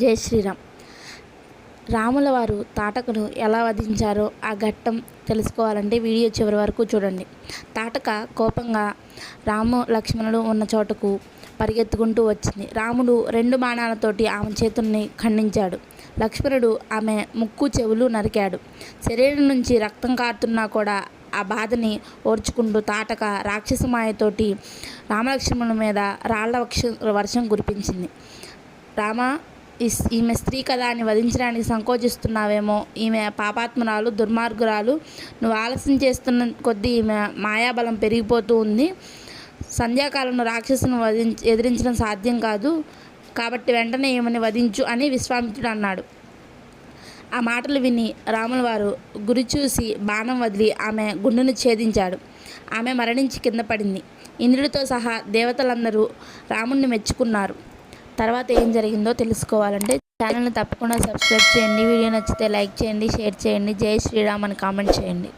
జై శ్రీరామ్. రాముల వారు తాటకను ఎలా వధించారో ఆ ఘట్టం తెలుసుకోవాలంటే వీడియో చివరి వరకు చూడండి. తాటక కోపంగా రాము లక్ష్మణుడు ఉన్న చోటకు పరిగెత్తుకుంటూ వచ్చింది. రాముడు రెండు బాణాలతోటి ఆమె చేతుల్ని ఖండించాడు. లక్ష్మణుడు ఆమె ముక్కు చెవులు నరికాడు. శరీరం నుంచి రక్తం కారుతున్నా కూడా ఆ బాధని ఓర్చుకుంటూ తాటక రాక్షస మాయతోటి రామలక్ష్మణుల మీద రాళ్ళ వర్షం వర్షం కురిపించింది. రామ ఈమె స్త్రీ కదా అని వధించడానికి సంకోచిస్తున్నావేమో. ఈమె పాపాత్మరాలు దుర్మార్గురాలు. నువ్వు ఆలస్యం చేస్తున్న కొద్దీ ఈమె మాయాబలం పెరిగిపోతూ ఉంది. సంధ్యాకాలంలో రాక్షసును వధించ ఎదిరించడం సాధ్యం కాదు. కాబట్టి వెంటనే ఈమెని వధించు అని విశ్వామిత్రుడు అన్నాడు. ఆ మాటలు విని రాముల వారు గురి చూసి బాణం వదిలి ఆమె గుండెను ఛేదించాడు. ఆమె మరణించి కింద పడింది. ఇంద్రుడితో సహా దేవతలందరూ రాముణ్ణి మెచ్చుకున్నారు. తర్వాత ఏం జరిగిందో తెలుసుకోవాలంటే ఛానల్ని తప్పకుండా సబ్స్క్రైబ్ చేయండి. వీడియో నచ్చితే లైక్ చేయండి షేర్ చేయండి. జై శ్రీరామ్ అని కామెంట్ చేయండి.